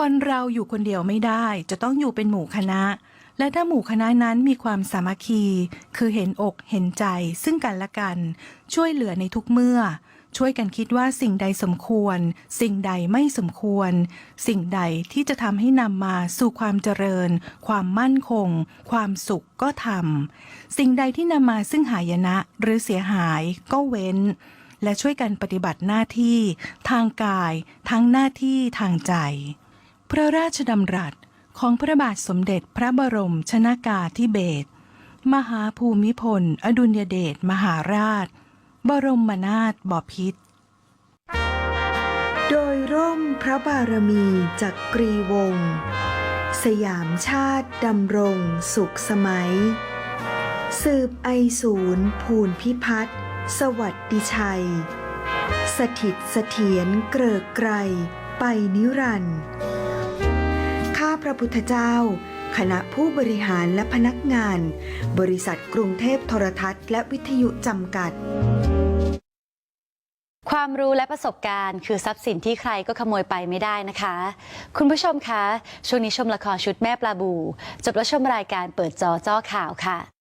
คนเราอยู่คนเดียวไม่ได้ จะต้องอยู่เป็นหมู่คณะ และถ้าหมู่คณะนั้นมีความสามัคคี คือเห็นอกเห็นใจซึ่งกันและกัน ช่วยเหลือในทุกเมื่อ ช่วยกันคิดว่าสิ่งใดสมควร สิ่งใดไม่สมควร สิ่งใดที่จะทำให้นำมาสู่ความเจริญ ความมั่นคง ความสุขก็ทำสิ่งใดที่นำมาซึ่งหายนะหรือเสียหายก็เว้นและช่วยกันปฏิบัติหน้าที่ ทางกาย ทั้งหน้าที่ทางใจ พระราชดำรัสของพระบาทสมเด็จพระบรมชนากาธิเบศรมหาภูมิพล อดุลยเดชมหาราช บรมนาถบพิตรโดยร่มพระบารมีจักกรีวงศ์สยามชาติดำรงสุขสมัย สืบไอศูนย์ภูนพิพัฒน์สวัสดิชัย สถิตเสถียรเกริกไกรไปนิรันดร์ ข้าพระพุทธเจ้า คณะผู้บริหารและพนักงาน บริษัทกรุงเทพโทรทัศน์และวิทยุจำกัด ความรู้และประสบการณ์ คือทรัพย์สินที่ใครก็ขโมยไปไม่ได้นะคะ คุณผู้ชมคะ ช่วงนี้ชมละครชุดแม่ปลาบู จบแล้วชมรายการเปิดจอจ้อข่าวค่ะ